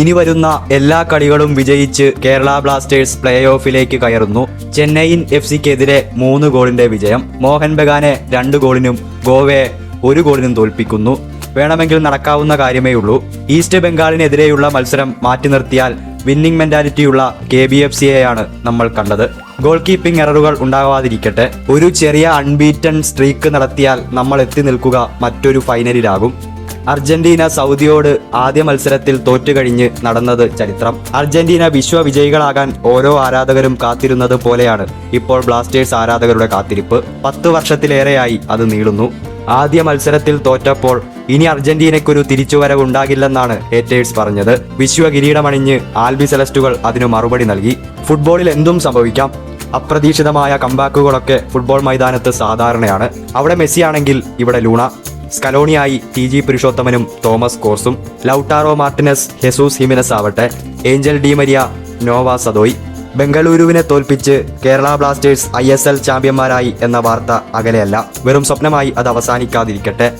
ഇനി വരുന്ന എല്ലാ കളികളും വിജയിച്ച് കേരള ബ്ലാസ്റ്റേഴ്സ് പ്ലേ ഓഫിലേക്ക് കയറുന്നു. ചെന്നൈയിൻ എഫ് സിക്കെതിരെ മൂന്ന് ഗോളിന്റെ വിജയം. മോഹൻ ബഗാനെ രണ്ട് ഗോളിനും ഗോവയെ ഒരു ഗോളിനും തോൽപ്പിക്കുന്നു. വേണമെങ്കിൽ നടക്കാവുന്ന കാര്യമേ ഉള്ളൂ. ഈസ്റ്റ് ബംഗാളിനെതിരെയുള്ള മത്സരം മാറ്റി നിർത്തിയാൽ വിന്നിംഗ് മെന്റാലിറ്റിയുള്ള കെ ബി എഫ് സിയെയാണ് നമ്മൾ കണ്ടത്. ഗോൾ കീപ്പിംഗ് എററുകൾ ഉണ്ടാവാതിരിക്കട്ടെ. ഒരു ചെറിയ അൺബീറ്റൺ സ്ട്രീക്ക് നടത്തിയാൽ നമ്മൾ എത്തി നിൽക്കുക മറ്റൊരു ഫൈനലിലാകും. അർജന്റീന സൗദിയോട് ആദ്യ മത്സരത്തിൽ തോറ്റുകഴിഞ്ഞ് നടന്നത് ചരിത്രം. അർജന്റീന വിശ്വ വിജയികളാകാൻ ഓരോ ആരാധകരും കാത്തിരുന്നത് പോലെയാണ് ഇപ്പോൾ ബ്ലാസ്റ്റേഴ്സ് ആരാധകരുടെ കാത്തിരിപ്പ്. പത്ത് വർഷത്തിലേറെയായി അത് നീളുന്നു. ആദ്യ മത്സരത്തിൽ തോറ്റപ്പോൾ ഇനി അർജന്റീനയ്ക്കൊരു തിരിച്ചുവരവ് ഉണ്ടാകില്ലെന്നാണ് ഹേറ്റേഴ്സ് പറഞ്ഞത്. വിശ്വ കിരീടമണിഞ്ഞ് ആൽബി സെലസ്റ്റുകൾ അതിനു മറുപടി നൽകി. ഫുട്ബോളിൽ എന്തും സംഭവിക്കാം. അപ്രതീക്ഷിതമായ കമ്പാക്കുകളൊക്കെ ഫുട്ബോൾ മൈതാനത്ത് സാധാരണയാണ്. അവിടെ മെസ്സിയാണെങ്കിൽ ഇവിടെ ലൂണ. സ്കലോണിയായി ടി ജി പുരുഷോത്തമനും തോമസ് കോർസും ലൌട്ടാറോ മാർട്ടിനസ് ഹെസൂസ് ഹിമിനസ് ആവട്ടെ Angel Di Maria Noah Sadaoui ബംഗളൂരുവിനെ തോൽപ്പിച്ച് കേരള ബ്ലാസ്റ്റേഴ്സ് ഐ ചാമ്പ്യന്മാരായി എന്ന വാർത്ത അകലെയല്ല. വെറും സ്വപ്നമായി അത് അവസാനിക്കാതിരിക്കട്ടെ.